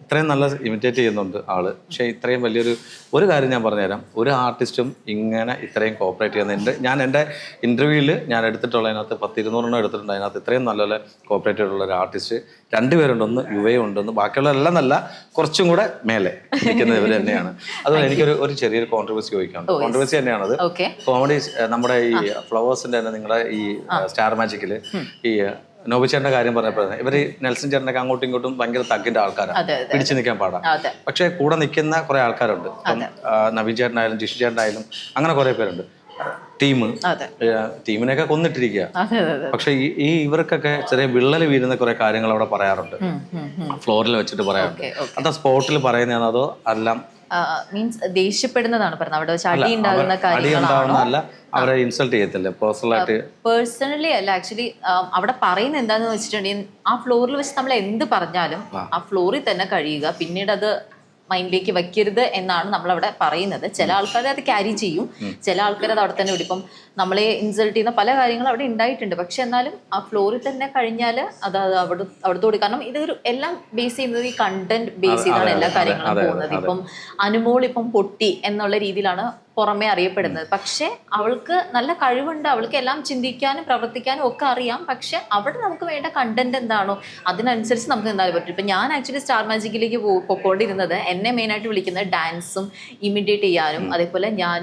ഇത്രയും നല്ല ഇമിറ്റേറ്റ് ചെയ്യുന്നുണ്ട് ആൾ. പക്ഷേ ഇത്രയും വലിയൊരു ഒരു കാര്യം ഞാൻ പറഞ്ഞുതരാം. ഒരു ആർട്ടിസ്റ്റും ഇങ്ങനെ ഇത്രയും കോപ്പറേറ്റ് ചെയ്യുന്ന എന്റെ ഞാൻ എന്റെ ഇന്റർവ്യൂവിൽ ഞാൻ എടുത്തിട്ടുള്ള അതിനകത്ത് പത്തിരുന്നൂറെണ്ണം എടുത്തിട്ടുണ്ട്. അതിനകത്ത് ഇത്രയും നല്ലപോലെ കോപ്പറേറ്റ് ചെയ്തിട്ടുള്ള ഒരു ആർട്ടിസ്റ്റ് രണ്ടുപേരുണ്ടെന്ന് യുവയും ഉണ്ടെന്ന് ബാക്കിയുള്ള എല്ലാം നല്ല കുറച്ചും കൂടെ മേലെ നിൽക്കുന്ന ഇവർ തന്നെയാണ്. അതുപോലെ എനിക്കൊരു ഒരു ചെറിയൊരു കോൺട്രവേഴ്സി ചോദിക്കാനുണ്ട്. കോൺട്രവേഴ്സി തന്നെയാണത്. ഓക്കെ കോമഡി നമ്മുടെ ഈ ഫ്ലവേഴ്സിന്റെ തന്നെ നിങ്ങളുടെ ഈ സ്റ്റാർ മാജിക്കിൽ ഈ നോബി കാര്യം പറഞ്ഞപ്പോൾ ഇവർ നെൽസൺ ചേട്ടനൊക്കെ അങ്ങോട്ടും ഇങ്ങോട്ടും ഭയങ്കര തഗ്ഗിന്റെ ആൾക്കാരാണ്. പിടിച്ചു നിൽക്കാൻ പാടാം. അതെ. പക്ഷെ കൂടെ നിൽക്കുന്ന കുറെ ആൾക്കാരുണ്ട്. നവീൻ ചേട്ടനായാലും ജിഷു ചേട്ടനായാലും അങ്ങനെ കുറെ പേരുണ്ട്. ടീം ടീമിനെയൊക്കെ കൊന്നിട്ടിരിക്കുക പക്ഷെ ഈ ഇവർക്കൊക്കെ ചെറിയ വിള്ളൽ വീഴുന്ന കുറെ കാര്യങ്ങൾ അവിടെ പറയാറുണ്ട്. ഫ്ലോറിൽ വെച്ചിട്ട് പറയാറുണ്ട്. അത് സ്പോട്ടിൽ പറയുന്നതാണോ അതോ എല്ലാം മീൻസ് ദേഷ്യപ്പെടുന്നതാണ് പറഞ്ഞത്. അവിടെ വെച്ച് അടി ഉണ്ടാകുന്ന കാര്യങ്ങളാണോ? അവരെ ഇൻസൾട്ട് ചെയ്യത്തില്ലേ. പേഴ്സണലായിട്ട് പേഴ്സണലി അല്ല ആക്ച്വലി അവിടെ പറയുന്നത് എന്താന്ന് വെച്ചിട്ടുണ്ടെങ്കിൽ ആ ഫ്ലോറിൽ വെച്ച് നമ്മൾ എന്ത് പറഞ്ഞാലും ആ. ഫ്ലോറിൽ തന്നെ കഴിയുക. പിന്നീട് അത് മൈൻഡിലേക്ക് വെക്കരുത് എന്നാണ് നമ്മൾ അവിടെ പറയുന്നത്. ചില ആൾക്കാർ അത് ക്യാരി ചെയ്യും. ചില ആൾക്കാർ അത് അവിടെ തന്നെ വിടും. ഇപ്പം നമ്മളെ ഇൻസൾട്ട് ചെയ്യുന്ന പല കാര്യങ്ങളും അവിടെ ഉണ്ടായിട്ടുണ്ട്. പക്ഷെ എന്നാലും ആ ഫ്ലോറിൽ തന്നെ കഴിഞ്ഞാൽ അത് അവിടെ അവിടെ അവിടുത്തെ കൊടുക്കും കാരണം ഇതൊരു എല്ലാം ബേസ് ചെയ്യുന്നത് ഈ കണ്ടന്റ് ബേസ് ചെയ്താണ് എല്ലാ കാര്യങ്ങളും പോകുന്നത്. ഇപ്പം അനുമോൾ ഇപ്പം പൊട്ടി എന്നുള്ള രീതിയിലാണ് പുറമെ അറിയപ്പെടുന്നത്. പക്ഷെ അവൾക്ക് നല്ല കഴിവുണ്ട്. അവൾക്ക് എല്ലാം ചിന്തിക്കാനും പ്രവർത്തിക്കാനും ഒക്കെ അറിയാം. പക്ഷെ അവിടെ നമുക്ക് വേണ്ട കണ്ടന്റ് എന്താണോ അതിനനുസരിച്ച് നമുക്ക് എന്തായാലും പറ്റും. ഇപ്പം ഞാൻ ആക്ച്വലി സ്റ്റാർ മാജിക്കിലേക്ക് പോയിക്കൊണ്ടിരുന്നത് എന്നെ മെയിൻ ആയിട്ട് വിളിക്കുന്നത് ഡാൻസും ഇമിഡിയേറ്റ് ചെയ്യാനും അതേപോലെ ഞാൻ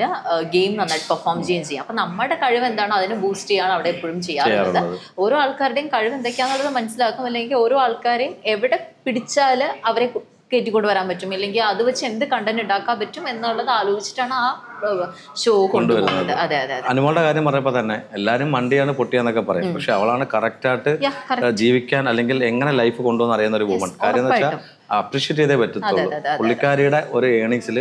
ഗെയിം നന്നായിട്ട് പെർഫോം ചെയ്യുകയും ചെയ്യാം. അപ്പം നമ്മുടെ കഴിവ് എന്താണോ അതിനെ ബൂസ്റ്റ് ചെയ്യാണ് അവിടെ എപ്പോഴും ചെയ്യാറുള്ളത്. ചെയ്യാറുള്ളത്. ഓരോ ആൾക്കാരുടെയും കഴിവ് എന്തൊക്കെയാണെന്നുള്ളത് മനസ്സിലാക്കും. അല്ലെങ്കിൽ ഓരോ ആൾക്കാരെയും എവിടെ പിടിച്ചാൽ അവരെ കു- കൊണ്ടുവരാൻ വരാൻ പറ്റും. ഇല്ലെങ്കിൽ അത് വെച്ച് എന്ത് കണ്ടന്റ് ഉണ്ടാക്കാൻ പറ്റും എന്നുള്ളത് ആലോചിച്ചിട്ടാണ് ആ ഷോ കൊണ്ടുവരുന്നത്. അതെ അതെ അനുമോളുടെ കാര്യം പറഞ്ഞപ്പോ തന്നെ എല്ലാരും മണ്ടിയാണ് പൊട്ടിയെന്നൊക്കെ പറയും. പക്ഷെ അവളാണ് കറക്റ്റ് ആയിട്ട് Yeah, correct. ഏഹ്, ജീവിക്കാൻ അല്ലെങ്കിൽ എങ്ങനെ ലൈഫ് കൊണ്ടുവന്ന് അറിയുന്ന ഒരു വുമൺ കാര്യം എന്ന് വെച്ചാൽ അപ്രീഷിയേറ്റ് ചെയ്തേ പറ്റത്തുള്ളൂ. പുള്ളിക്കാരിയുടെ ഒരു ഏണിങ്സിൽ.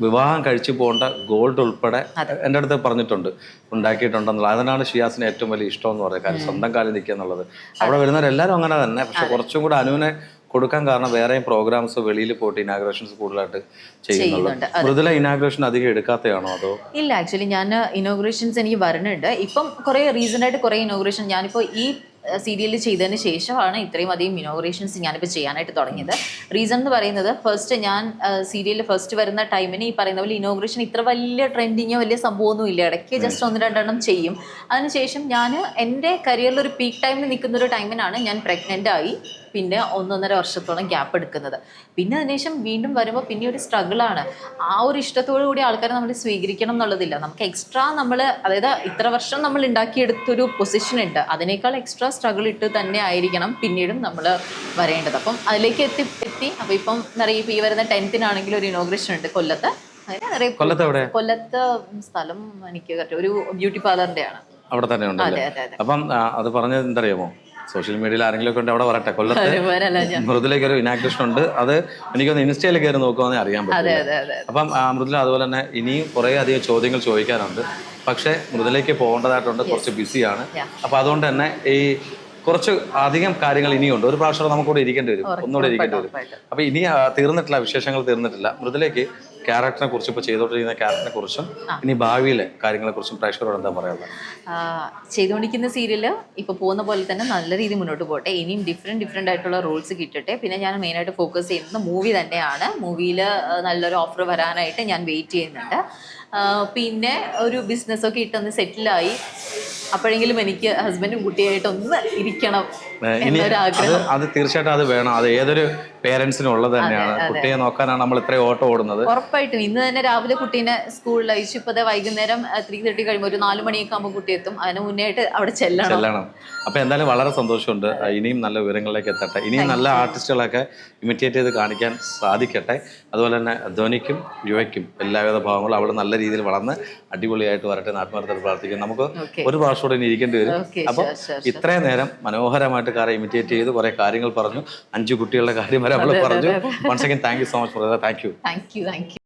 വിവാഹം കഴിച്ചു പോകേണ്ട ഗോൾഡ് ഉൾപ്പെടെ എന്റെ അടുത്ത് പറഞ്ഞിട്ടുണ്ട്. ഉണ്ടാക്കിയിട്ടുണ്ടെന്നുള്ളത് അതിനാണ് ഷിയാസിന് ഏറ്റവും വലിയ ഇഷ്ടം എന്ന് പറയുന്നത്. കാര്യം സ്വന്തം കാലിൽ നിൽക്കുക എന്നുള്ളത്. അവിടെ വരുന്നവരെല്ലാവരും അങ്ങനെ തന്നെ. പക്ഷെ കുറച്ചും കൂടെ അനുവിനെ കൊടുക്കാൻ കാരണം വേറെയും പ്രോഗ്രാംസ് വെളിയിൽ പോയിട്ട് ഇനാഗ്രേഷൻസ് കൂടുതലായിട്ട് ചെയ്യുന്നുണ്ട്. മൃദുല ഇനാഗ്രേഷൻ അധികം എടുക്കാത്തതാണോ അതോ? ഇല്ല ആക്ച്വലി ഞാൻ ഇനോഗ്രേഷൻസ് എനിക്ക് വരുന്നുണ്ട്. ഇപ്പം കുറേ റീസൺ ആയിട്ട് കുറേ ഇനോഗ്രേഷൻ ഞാനിപ്പോൾ ഈ സീരിയൽ ചെയ്തതിന് ശേഷമാണ് ഇത്രയും അധികം ഇനോഗ്രേഷൻസ് ഞാനിപ്പോൾ ചെയ്യാനായിട്ട് തുടങ്ങിയത്. റീസൺ എന്ന് പറയുന്നത് ഫസ്റ്റ് ഞാൻ സീരിയലിൽ ഫസ്റ്റ് വരുന്ന ടൈമിന് ഈ പറയുന്ന പോലെ ഇനോഗ്രേഷൻ ഇത്ര വലിയ ട്രെൻഡിങ്ങോ വലിയ സംഭവമൊന്നും ഇല്ല. ഇടയ്ക്ക് ജസ്റ്റ് ഒന്ന് രണ്ടെണ്ണം ചെയ്യും. അതിനുശേഷം ഞാൻ എന്റെ കരിയറിൽ ഒരു പീക്ക് ടൈമിൽ നിൽക്കുന്ന ഒരു ടൈമിനാണ് ഞാൻ പ്രഗ്നന്റ് ആയി. പിന്നെ ഒന്നൊന്നര വർഷത്തോളം ഗ്യാപ്പ് എടുക്കുന്നത്. പിന്നെ അതിനുശേഷം വീണ്ടും വരുമ്പോൾ പിന്നെ ഒരു സ്ട്രഗിളാണ് ആ ഒരു ഇഷ്ടത്തോടു കൂടി ആൾക്കാരെ നമ്മൾ സ്വീകരിക്കണം എന്നുള്ളതില്ല. നമുക്ക് എക്സ്ട്രാ നമ്മൾ അതായത് ഇത്ര വർഷം നമ്മൾ ഉണ്ടാക്കിയെടുത്തൊരു പൊസിഷൻ ഉണ്ട്. അതിനേക്കാൾ എക്സ്ട്രാ സ്ട്രഗിൾ ഇട്ട് തന്നെ ആയിരിക്കണം പിന്നീടും നമ്മൾ വരേണ്ടത്. അപ്പം അതിലേക്ക് എത്തി എത്തി. അപ്പോൾ ഇപ്പം നിറയെ ഇപ്പോൾ ഈ വരുന്ന ടെൻത്തിനാണെങ്കിൽ ഒരു ഇനോഗ്രേഷൻ ഉണ്ട് കൊല്ലത്ത്. കൊല്ലത്ത് കൊല്ലത്ത് സ്ഥലം എനിക്ക് ഒരു ബ്യൂട്ടി പാർലറിന്റെ ആണ് അവിടെ തന്നെ ഉണ്ട് അപ്പം അത് പറഞ്ഞത് എന്തറിയാമോ സോഷ്യൽ മീഡിയയിൽ ആരെങ്കിലും ഒക്കെ ഉണ്ട് അവിടെ വരട്ടെ. കൊല്ലത്ത് മൃദുലേക്ക് ഒരു ഇനാഗ്രേഷൻ ഉണ്ട് അത് എനിക്കൊന്ന് ഇൻസ്റ്റയിൽ കയറി നോക്കുവാന്നേ അറിയാൻ പറ്റും അപ്പം മൃദുല അതുപോലെ തന്നെ ഇനിയും കുറേ അധികം ചോദ്യങ്ങൾ ചോദിക്കാനുണ്ട്. പക്ഷേ മൃദുലേക്ക് പോകേണ്ടതായിട്ടുണ്ട് കുറച്ച് ബിസിയാണ്. അപ്പൊ അതുകൊണ്ട് തന്നെ ഈ കുറച്ച് അധികം കാര്യങ്ങൾ ഇനിയുണ്ട്. ഒരു പ്രാവശ്യം നമുക്കൂടെ ഇരിക്കേണ്ടി വരും. ഒന്നുകൂടെ ഇരിക്കേണ്ടി വരും. അപ്പൊ ഇനി തീർന്നിട്ടില്ല വിശേഷങ്ങൾ തീർന്നിട്ടില്ല. മൃദുലേക്ക് ക്യാരക്ടറിനെ കുറിച്ച് ഇപ്പോൾ ചെയ്തുകൊണ്ടിരിക്കുന്ന ക്യാരക്ടറിനെ കുറിച്ചും ഇനി ഭാവിയിലെ കാര്യങ്ങളെ കുറിച്ചും പ്രേക്ഷകരോട് എന്താ പറയുന്നത് ചെയ്തുകൊണ്ടിരിക്കുന്ന സീരിയൽ ഇപ്പോൾ പോകുന്ന പോലെ തന്നെ നല്ല രീതിയിൽ മുന്നോട്ട് പോട്ടെ. ഇനിയും ഡിഫറെന്റ് ഡിഫറെന്റ് ആയിട്ടുള്ള റോൾസ് കിട്ടട്ടെ. പിന്നെ ഞാൻ മെയിനായിട്ട് ഫോക്കസ് ചെയ്യുന്നത് മൂവി തന്നെയാണ്. മൂവിയിൽ നല്ലൊരു ഓഫർ വരാനായിട്ട് ഞാൻ വെയിറ്റ് ചെയ്യുന്നുണ്ട്. പിന്നെ ഒരു ബിസിനസ്സൊക്കെ ഇട്ടൊന്ന് സെറ്റിലായി അപ്പോഴെങ്കിലും എനിക്ക് ഹസ്ബൻഡും കുട്ടിയായിട്ടൊന്ന് ഇരിക്കണം എന്നൊരു ആഗ്രഹം അത് തീർച്ചയായിട്ടും അത് വേണം. അത് ഏതൊരു പേരൻസിനും ഉള്ളത് തന്നെയാണ്. കുട്ടിയെ നോക്കാനാണ് നമ്മൾ ഇത്രയും ഓട്ടം ഓടുന്നത്. ഉറപ്പായിട്ടും. ഇന്ന് തന്നെ രാവിലെ കുട്ടീനെ സ്കൂളിൽ അയച്ചു. ഇപ്പോൾ വൈകുന്നേരം ത്രീ തേർട്ടി കഴിയുമ്പോൾ ഒരു നാല് മണിയൊക്കെ ആകുമ്പോൾ കുട്ടി എത്തും. അതിന് മുന്നേ അവിടെ ചെല്ലണം. ചെല്ലണം. അപ്പൊ എന്തായാലും വളരെ സന്തോഷമുണ്ട്. ഇനിയും നല്ല വിവരങ്ങളിലേക്ക് എത്തട്ടെ. ഇനിയും നല്ല ആർട്ടിസ്റ്റുകളൊക്കെ ഇമിറ്റേറ്റ് ചെയ്ത് കാണിക്കാൻ സാധിക്കട്ടെ. അതുപോലെ തന്നെ ധ്വനിക്കും യുവയ്ക്കും എല്ലാവിധ ഭാവങ്ങളും അവിടെ നല്ല രീതിയിൽ വളർന്ന് അടിപൊളിയായിട്ട് വരട്ടെ ആത്മാർത്ഥത്തിൽ പ്രാർത്ഥിക്കും നമുക്ക് ഒരു പ്രാവശ്യം കൂടെ ഇനി ഇരിക്കേണ്ടി വരും. അപ്പൊ അപ്പോൾ ഇത്രയും നേരം മനോഹരമായിട്ട് കാറെ ഇമിറ്റേറ്റ് ചെയ്ത് കുറെ കാര്യങ്ങൾ പറഞ്ഞു. അഞ്ചു കുട്ടികളുടെ കാര്യം വരെ നമ്മൾ പറഞ്ഞു once again thank you so much thank you thank you thank you